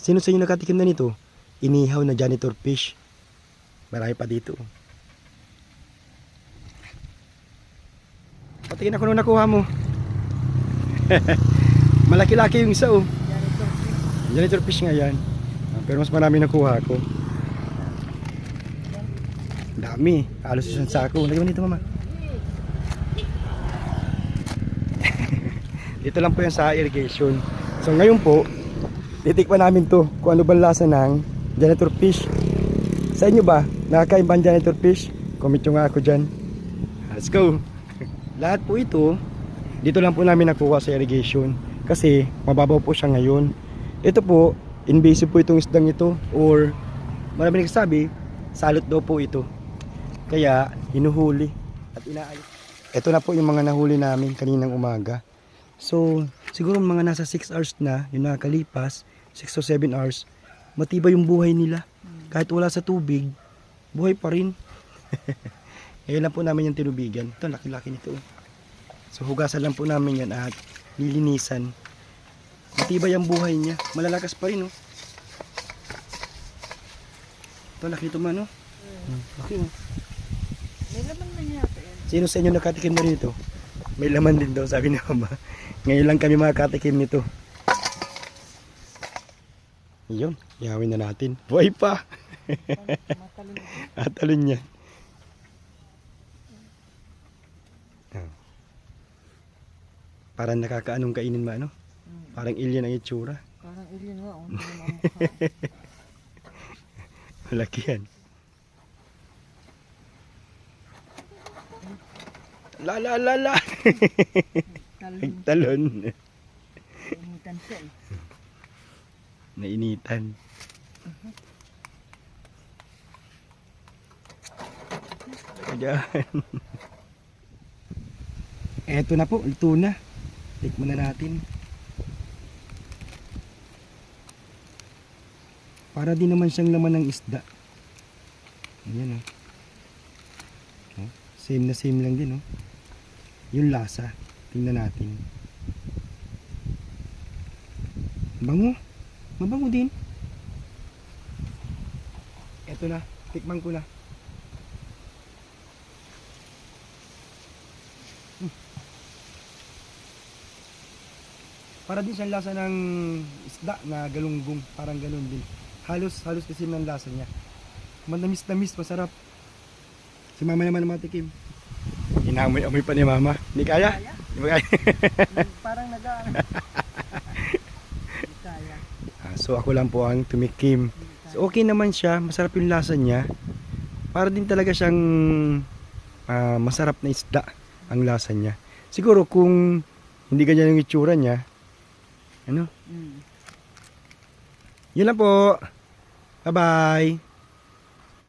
Sino sa inyo nakatikim na nito? Inihaw na janitor fish. Marami pa dito. Patingin ako nung nakuha mo. Malaki-laki yung isa oh. Janitor fish nga yan. Ah, Pero mas marami nakuha ako. Dami. Halos isang sako. Lagyan mo dito mama. dito lang po yan sa irrigation. So ngayon po, titikman namin to kung ano ba lasa ng janitor fish. Sa inyo ba, nakakain ba ang janitor fish? Comment nyo nga ako dyan. Let's go! Lahat po ito, dito lang po namin nakuha sa irrigation. Kasi mababaw po siya ngayon. Ito po, invasive po itong isdang ito or marami nagsasabi, salot daw po ito. Kaya hinuhuli at inaalis. Ito na po yung mga nahuli namin kaninang umaga. So, siguro mga nasa 6 hours na, yung nakakalipas, 6 to 7 hours, matibay yung buhay nila. Kahit wala sa tubig, buhay pa rin. Ngayon lang po namin yung tinubigan. Ito, laki-laki nito. So, hugasan lang po namin yan at nilinisan. Matibay ang buhay niya. Malalakas pa rin, oh. Ito, laki ito man, oh. Hmm, Laki, oh. May laman na yata yan. Sino sa inyo nakatikim na rin ito? May laman din daw, sabi ni mama. Ngayon lang kami makatikim nito. Yun, ihawin na natin. Buhay pa! Matalon. At alun niya. Ah. Parang nakakaanong kainin ma, ano? Mm. Parang alien ang itsura. Parang alien nga. Oh. Malaki yan. La la la la! Talon. Nagtalon. Initan siya eh. Nainitan. Ayan. Eto na po, ito na. Tikman na natin. Para din naman siyang laman ng isda. Ayan oh. oh. Same na same lang din oh. Yung lasa. Tingnan natin. Bango. Mabango din. Eto na. Tikman ko na. Hmm. Para din siyang lasa ng isda na galunggong. Parang ganun din. Halos, halos kasi ng lasa niya. Manamis-namis, masarap. Si mama naman matikim. Inamoy-amoy pa ni mama. Hindi kaya? Hindi ba kaya? Parang nagaan. Hindi kaya. Ah, so ako lang po ang tumikim. So okay naman siya, masarap yung lasa niya. Para din talaga siyang ah, masarap na isda ang lasa niya. Siguro kung hindi ganyan yung itsura niya, ano? Mm. Yun lang po. Bye-bye.